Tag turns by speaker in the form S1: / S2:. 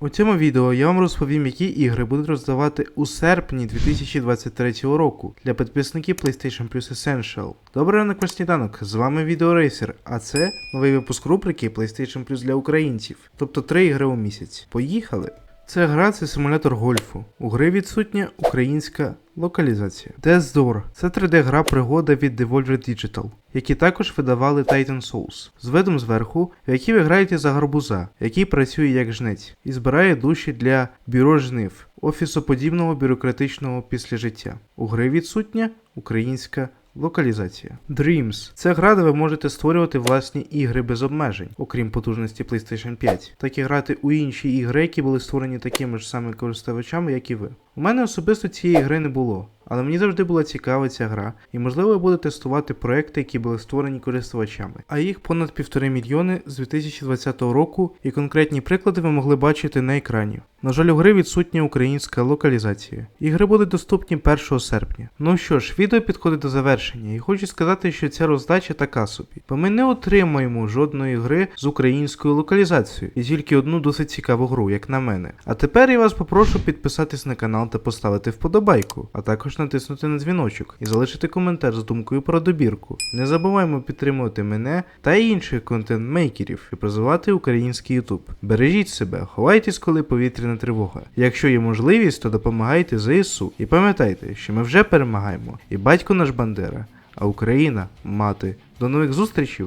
S1: У цьому відео я вам розповім, які ігри будуть роздавати у серпні 2023 року для підписників PlayStation Plus Essential. Добрий ранок ваш сніданок, з вами Відеорейсер, а це новий випуск рубрики PlayStation Plus для українців, тобто 3 ігри у місяць. Поїхали! Це гра це симулятор гольфу. У гри відсутня українська локалізація. Death Door – це 3D-гра пригода від Devolver Digital, які також видавали Titan Souls з видом зверху, в якій ви граєте за гарбуза, який працює як жнець, і збирає душі для бюро жнив, офісоподібного бюрократичного післяжиття. У гри відсутня українська Локалізація. Dreams це гра, де ви можете створювати власні ігри без обмежень, окрім потужності PlayStation 5, так і грати у інші ігри, які були створені такими ж самими користувачами, як і ви. У мене особисто цієї гри не було, але мені завжди була цікава ця гра, і можливо я буду тестувати проекти, які були створені користувачами. А їх понад півтори мільйони з 2020 року, і конкретні приклади ви могли бачити на екрані. На жаль, у гри відсутня українська локалізація. Ігри будуть доступні 1 серпня. Ну що ж, відео підходить до завершення, і хочу сказати, що ця роздача така собі, бо ми не отримаємо жодної гри з українською локалізацією, і тільки одну досить цікаву гру, як на мене. А тепер я вас попрошу підписатись на канал та поставити вподобайку, а також натиснути на дзвіночок і залишити коментар з думкою про добірку. Не забуваємо підтримувати мене та інших контент-мейкерів і розвивати український YouTube. Бережіть себе, ховайтесь, коли повітряна тривога. Якщо є можливість, то допомагайте ЗСУ. І пам'ятайте, що ми вже перемагаємо. І батько наш Бандера, а Україна мати. До нових зустрічей